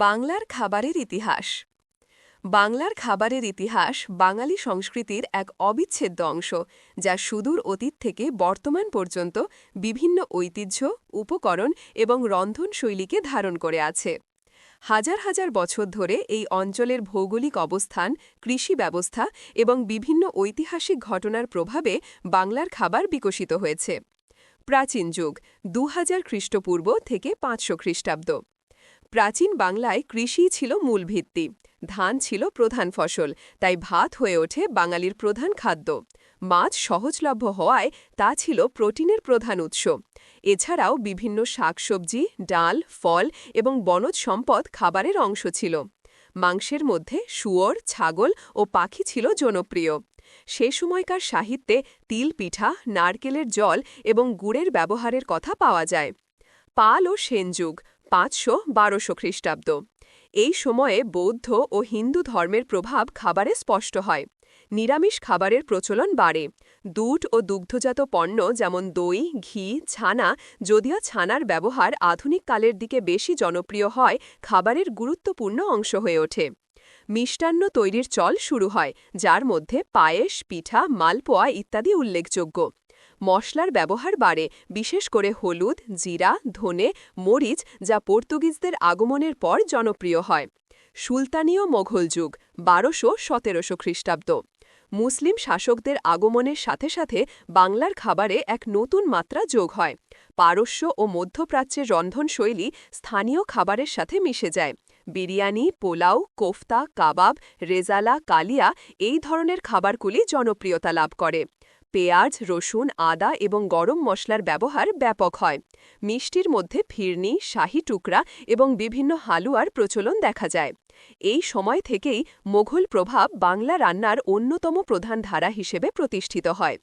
বাংলার খাবারের ইতিহাস। বাংলার খাবারের ইতিহাস বাঙালি সংস্কৃতির এক অবিচ্ছেদ্য অংশ, যা সুদূর অতীত থেকে বর্তমান পর্যন্ত বিভিন্ন ঐতিহ্য, উপকরণ এবং রন্ধনশৈলীকে ধারণ করে আছে। হাজার হাজার বছর ধরে এই অঞ্চলের ভৌগোলিক অবস্থান, কৃষি ব্যবস্থা এবং বিভিন্ন ঐতিহাসিক ঘটনার প্রভাবে বাংলার খাবার বিকশিত হয়েছে। প্রাচীন যুগ দু হাজার খ্রিস্টপূর্ব থেকে পাঁচশো খ্রিস্টাব্দ। প্রাচীন বাংলায় কৃষিই ছিল মূল ভিত্তি ধান ছিল প্রধান ফসল, তাই ভাত হয়ে ওঠে বাঙালির প্রধান খাদ্য। মাছ সহজলভ্য হওয়ায় তা ছিল প্রোটিনের প্রধান উৎস। এছাড়াও বিভিন্ন শাকসবজি, ডাল, ফল এবং বনজ সম্পদ খাবারের অংশ ছিল। মাংসের মধ্যে শুয়োর, ছাগল ও পাখি ছিল জনপ্রিয়। সে সময়কার সাহিত্যে তিল পিঠা, নারকেলের জল এবং গুড়ের ব্যবহারের কথা পাওয়া যায়। পাল ও সেনযুগ পাঁচশো বারোশো খ্রিস্টাব্দ। এই সময়ে বৌদ্ধ ও হিন্দু ধর্মের প্রভাব খাবারে স্পষ্ট হয়। নিরামিষ খাবারের প্রচলন বাড়ে। দুধ ও দুগ্ধজাত পণ্য যেমন দই, ঘি, ছানা যদিও ছানার ব্যবহার আধুনিক কালের দিকে বেশি জনপ্রিয় হয়, খাবারের গুরুত্বপূর্ণ অংশ হয়ে ওঠে। মিষ্টান্ন তৈরির চল শুরু হয়, যার মধ্যে পায়েস, পিঠা, মালপোয়া ইত্যাদি উল্লেখযোগ্য। মশলার ব্যবহার বাড়ে, বিশেষ করে হলুদ, জিরা, ধনে, মরিচ, যা পর্তুগিজদের আগমনের পর জনপ্রিয় হয়। সুলতানীয় মোঘল যুগ, বারোশো সতেরোশো খ্রিস্টাব্দ। মুসলিম শাসকদের আগমনের সাথে সাথে বাংলার খাবারে এক নতুন মাত্রা যোগ হয়। পারস্য ও মধ্যপ্রাচ্যের রন্ধনশৈলী স্থানীয় খাবারের সাথে মিশে যায়। বিরিয়ানি, পোলাও, কোফতা, কাবাব, রেজালা, কালিয়া এই ধরনের খাবারগুলি জনপ্রিয়তা লাভ করে। পেঁয়াজ, রসুন, আদা এবং গরম মশলার ব্যবহার ব্যাপক হয়। মিষ্টির মধ্যে ফিরনি, শাহি টুকরা এবং বিভিন্ন হালুয়ার প্রচলন দেখা যায়। এই সময় থেকেই মোঘল প্রভাব বাংলা রান্নার অন্যতম প্রধান ধারা হিসেবে প্রতিষ্ঠিত হয়।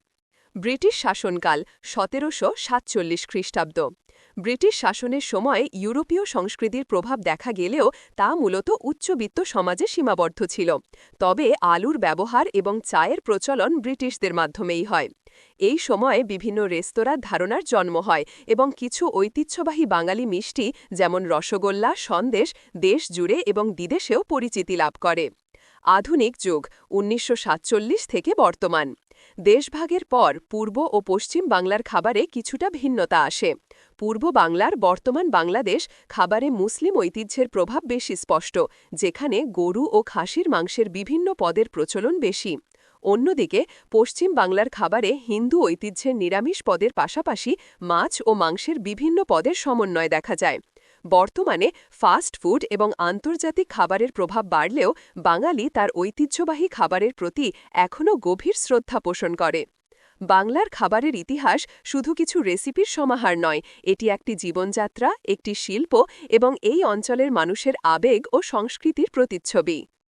ব্রিটিশ শাসনকাল সতেরোশো সাতচল্লিশ খ্রিস্টাব্দ। ব্রিটিশ শাসনের সময় ইউরোপীয় সংস্কৃতির প্রভাব দেখা গেলেও তা মূলত উচ্চবিত্ত সমাজে সীমাবদ্ধ ছিল। তবে আলুর ব্যবহার এবং চায়ের প্রচলন ব্রিটিশদের মাধ্যমেই হয়। এই সময়ে বিভিন্ন রেস্তোরাঁর ধারণার জন্ম হয় এবং কিছু ঐতিহ্যবাহী বাঙালি মিষ্টি যেমন রসগোল্লা, সন্দেশ দেশ জুড়ে এবং বিদেশেও পরিচিতি লাভ করে। আধুনিক যুগ, উনিশশো সাতচল্লিশ থেকে বর্তমান। দেশভাগের পর পূর্ব ও পশ্চিম বাংলার খাবারে কিছুটা ভিন্নতা আসে। পূর্ব বাংলার বর্তমান বাংলাদেশ খাবারে মুসলিম ঐতিহ্যের প্রভাব বেশি স্পষ্ট, যেখানে গরু ও খাসির মাংসের বিভিন্ন পদের প্রচলন বেশি। অন্যদিকে, পশ্চিম বাংলার খাবারে হিন্দু ঐতিহ্যের নিরামিষ পদের পাশাপাশি মাছ ও মাংসের বিভিন্ন পদের সমন্বয় দেখা যায়। বর্তমানে ফাস্ট ফুড এবং আন্তর্জাতিক খাবারের প্রভাব বাড়লেও বাঙালি তার ঐতিহ্যবাহী খাবারের প্রতি এখনও গভীর শ্রদ্ধা পোষণ করে। বাংলার খাবারের ইতিহাস শুধু কিছু রেসিপির সমাহার নয়, এটি একটি জীবনযাত্রা, একটি শিল্প এবং এই অঞ্চলের মানুষের আবেগ ও সংস্কৃতির প্রতিচ্ছবি।